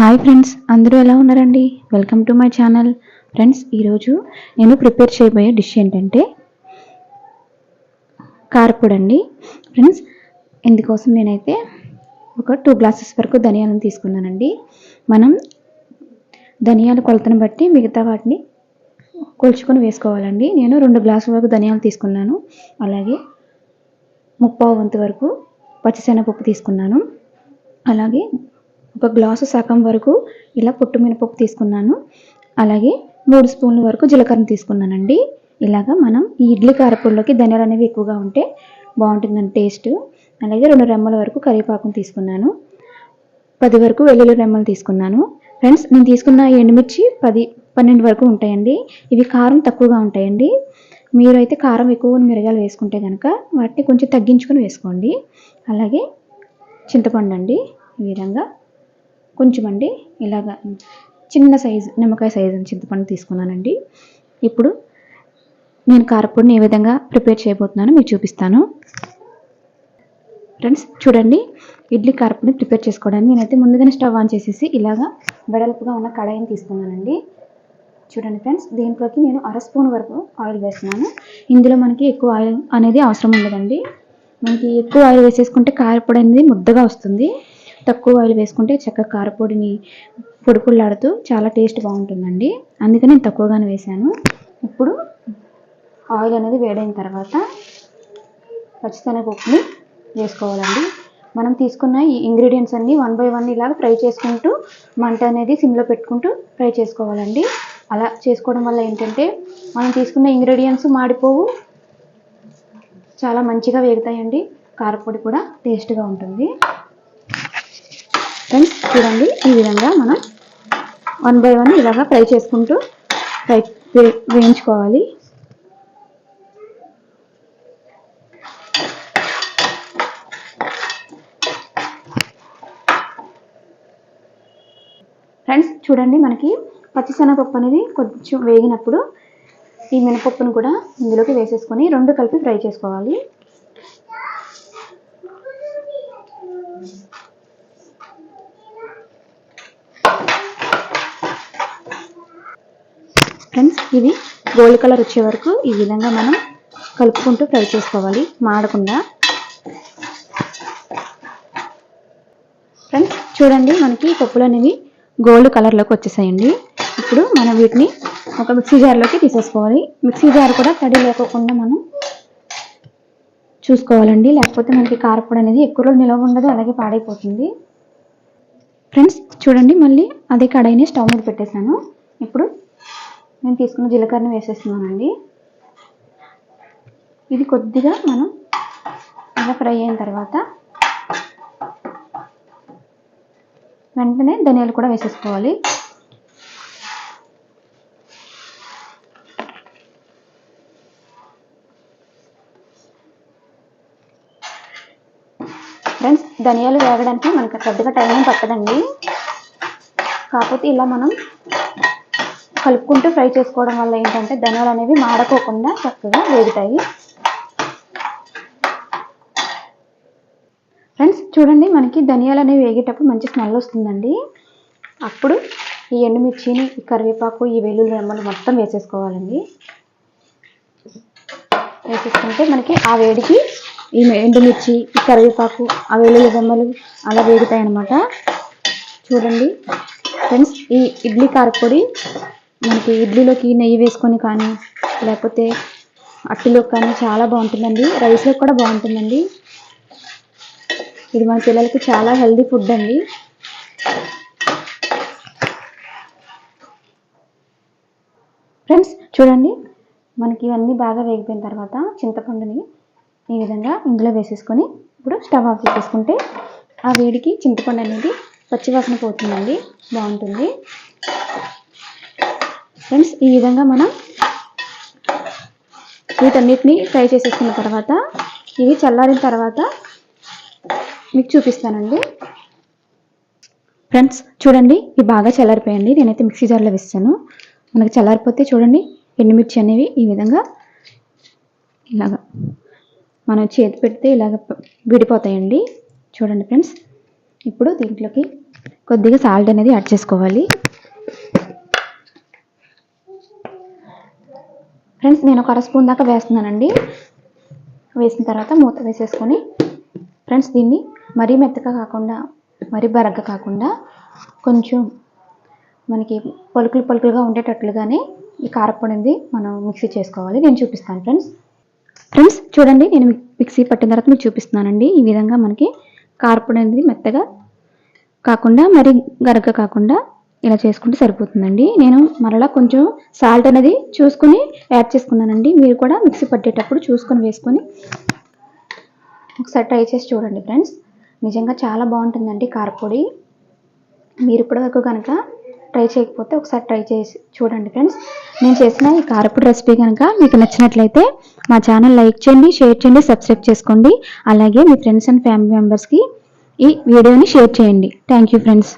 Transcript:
Hi friends అందరూ ఎలా ఉన్నారండి? Welcome to my channel friends ఈరోజు నేను ప్రిపేర్ చేయబోయే డిష్ ఏంటంటే కారపొడి అండి. ఫ్రెండ్స్ ఇందుకోసం నేనైతే ఒక టూ గ్లాసెస్ వరకు ధనియాలను తీసుకున్నానండి. మనం ధనియాల కొలతను బట్టి మిగతా వాటిని కొలుచుకొని వేసుకోవాలండి. నేను రెండు గ్లాసుల వరకు ధనియాలు తీసుకున్నాను. అలాగే ముప్పావు వంతు వరకు పచ్చిశనగపప్పు తీసుకున్నాను. అలాగే ఒక గ్లాసు సగం వరకు ఇలా పొట్టు మినపప్పు తీసుకున్నాను. అలాగే మూడు స్పూన్ల వరకు జీలకర్ర తీసుకున్నానండి. ఇలాగా మనం ఈ ఇడ్లీ కారపొడిలోకి ధనియాలు అనేవి ఎక్కువగా ఉంటే బాగుంటుందండి టేస్ట్. అలాగే రెండు రెమ్మల వరకు కరివేపాకును తీసుకున్నాను. పది వరకు వెల్లుల్లి రెమ్మలు తీసుకున్నాను. ఫ్రెండ్స్ నేను తీసుకున్న ఎండుమిర్చి పది పన్నెండు వరకు ఉంటాయండి. ఇవి కారం తక్కువగా ఉంటాయండి. మీరైతే కారం ఎక్కువ మిరగాయలు వేసుకుంటే కనుక వాటిని కొంచెం తగ్గించుకొని వేసుకోండి. అలాగే చింతపండు అండి. ఈ విధంగా కొంచెం అండి ఇలాగ చిన్న సైజు నిమ్మకాయ సైజు చింతపండు తీసుకున్నానండి. ఇప్పుడు నేను కారపొడిని ఏ విధంగా ప్రిపేర్ చేయబోతున్నానో మీకు చూపిస్తాను. ఫ్రెండ్స్ చూడండి ఇడ్లీ కారపొడిని ప్రిపేర్ చేసుకోవడానికి నేనైతే ముందుగానే స్టవ్ ఆన్ చేసేసి ఇలాగా వెడల్పుగా ఉన్న కడాయిని తీసుకున్నానండి. చూడండి ఫ్రెండ్స్ దీంట్లోకి నేను అర స్పూన్ వరకు ఆయిల్ వేస్తున్నాను. ఇందులో మనకి ఎక్కువ ఆయిల్ అనేది అవసరం ఉండదండి. మనకి ఎక్కువ ఆయిల్ వేసేసుకుంటే కారపొడి అనేది ముద్దగా వస్తుంది. తక్కువ ఆయిల్ వేసుకుంటే చక్కగా కారపొడిని పొడి చాలా టేస్ట్ బాగుంటుందండి. అందుకని నేను తక్కువగానే వేశాను. ఇప్పుడు ఆయిల్ అనేది వేడైన తర్వాత పచ్చిశనగపప్పుని వేసుకోవాలండి. మనం తీసుకున్న ఈ ఇంగ్రీడియంట్స్ అన్నీ వన్ బై వన్ ఇలాగ ఫ్రై చేసుకుంటూ మంట అనేది సిమ్లో పెట్టుకుంటూ ఫ్రై చేసుకోవాలండి. అలా చేసుకోవడం వల్ల ఏంటంటే మనం తీసుకున్న ఇంగ్రీడియంట్స్ మాడిపోవు చాలా మంచిగా వేగుతాయండి. కారపొడి కూడా టేస్ట్గా ఉంటుంది. ఫ్రెండ్స్ చూడండి ఈ విధంగా మనం వన్ బై వన్ ఇలాగా ఫ్రై చేసుకుంటూ ఫ్రై వే- వేయించుకోవాలి. ఫ్రెండ్స్ చూడండి మనకి పచ్చిశనగపప్పు అనేది కొంచెం వేగినప్పుడు ఈ మినపప్పును కూడా ఇందులోకి వేసేసుకొని రెండు కలిపి ఫ్రై చేసుకోవాలి. ఫ్రెండ్స్ ఇవి గోల్డ్ కలర్ వచ్చే వరకు ఈ విధంగా మనం కలుపుకుంటూ ఫ్రై చేసుకోవాలి. మాడకుండా. ఫ్రెండ్స్ చూడండి మనకి పప్పులు అనేవి గోల్డ్ కలర్లోకి వచ్చేసాయండి. ఇప్పుడు మనం వీటిని ఒక మిక్సీ జార్లోకి తీసేసుకోవాలి. మిక్సీ జార్ కూడా తడి లేకోకుండా మనం చూసుకోవాలండి. లేకపోతే మనకి కారపొడి అనేది ఎక్కువ రోజులు నిలవ ఉండదు అలాగే పాడైపోతుంది. ఫ్రెండ్స్ చూడండి మళ్ళీ అదే కడాయిని స్టవ్ మీద పెట్టేశాను. ఇప్పుడు నేను తీసుకున్న జీలకర్రను వేసేస్తున్నానండి. ఇది కొద్దిగా మనం అలా ఫ్రై అయిన తర్వాత వెంటనే ధనియాలు కూడా వేసేసుకోవాలి. ఫ్రెండ్స్ ధనియాలు వేగడానికి మనకు పెద్దగా టైం పట్టదండి. కాకపోతే ఇలా మనం కలుపుకుంటూ ఫ్రై చేసుకోవడం వల్ల ఏంటంటే ధనియాలు అనేవి మాడకోకుండా చక్కగా వేగుతాయి. ఫ్రెండ్స్ చూడండి మనకి ధనియాలు అనేవి వేగేటప్పుడు మంచి స్మెల్ వస్తుందండి. అప్పుడు ఈ ఎండుమిర్చిని ఈ కరివేపాకు ఈ వెల్లుల్లి రెమ్మలు మొత్తం వేసేసుకోవాలండి. వేసేసుకుంటే మనకి ఆ వేడికి ఈ ఎండుమిర్చి ఈ కరివేపాకు ఆ వెల్లుల్లి రెమ్మలు అలా వేగుతాయి అన్నమాట చూడండి. ఫ్రెండ్స్ ఈ ఇడ్లీ కారపొడి మనకి ఇడ్లీలోకి నెయ్యి వేసుకొని కానీ లేకపోతే అట్టులోకి కానీ చాలా బాగుంటుందండి. రైస్లో కూడా బాగుంటుందండి. ఇది మన పిల్లలకి చాలా హెల్దీ ఫుడ్ అండి. ఫ్రెండ్స్ చూడండి. మనకి ఇవన్నీ బాగా వేగిపోయిన తర్వాత చింతపండుని ఈ విధంగా ఇందులో వేసేసుకొని ఇప్పుడు స్టవ్ ఆఫ్ చేసేసుకుంటే ఆ వేడికి చింతపండు అనేది పచ్చివాసన పోతుందండి. బాగుంటుంది. ఫ్రెండ్స్ ఈ విధంగా మనం వీటన్నిటిని ఫ్రై చేసేసుకున్న తర్వాత ఇవి చల్లారిన తర్వాత మీకు చూపిస్తానండి. ఫ్రెండ్స్ చూడండి ఇవి బాగా చల్లారిపోయండి నేనైతే మిక్సీ జార్లో వేస్తాను. మనకి చల్లారిపోతే చూడండి ఎండుమిర్చి అనేవి ఈ విధంగా ఇలాగ మనం చేతి పెడితే ఇలాగ విడిపోతాయండి. చూడండి ఫ్రెండ్స్ ఇప్పుడు దీంట్లోకి కొద్దిగా సాల్ట్ అనేది యాడ్ చేసుకోవాలి. ఫ్రెండ్స్ నేను ఒక అర స్పూన్ దాకా వేస్తున్నానండి. వేసిన తర్వాత మూత వేసేసుకొని ఫ్రెండ్స్ దీన్ని మరీ మెత్తగా కాకుండా మరీ బరగ్గా కాకుండా కొంచెం మనకి పలుకులు పలుకులుగా ఉండేటట్లుగానే ఈ కారపొడింది మనం మిక్సీ చేసుకోవాలి. నేను చూపిస్తాను ఫ్రెండ్స్ ఫ్రెండ్స్ చూడండి నేను మిక్సీ పట్టిన తర్వాత మీకు చూపిస్తున్నానండి. ఈ విధంగా మనకి కారపొడి అనేది మెత్తగా కాకుండా మరి గరగ కాకుండా ఇలా చేసుకుంటే సరిపోతుందండి. నేను మరలా కొంచెం సాల్ట్ అనేది చూసుకుని యాడ్ చేసుకున్నానండి. మీరు కూడా మిక్సీ పట్టేటప్పుడు చూసుకొని వేసుకొని ఒకసారి ట్రై చేసి చూడండి ఫ్రెండ్స్ నిజంగా చాలా బాగుంటుందండి కారపొడి. మీరు ఇప్పటివరకు కనుక ట్రై చేయకపోతే ఒకసారి ట్రై చేసి చూడండి ఫ్రెండ్స్ నేను చేసిన ఈ కారపొడి రెసిపీ కనుక మీకు నచ్చినట్లయితే మా ఛానల్ లైక్ చేయండి షేర్ చేయండి సబ్స్క్రైబ్ చేసుకోండి. అలాగే మీ ఫ్రెండ్స్ అండ్ ఫ్యామిలీ మెంబర్స్కి ఈ వీడియోని షేర్ చేయండి. Thank you friends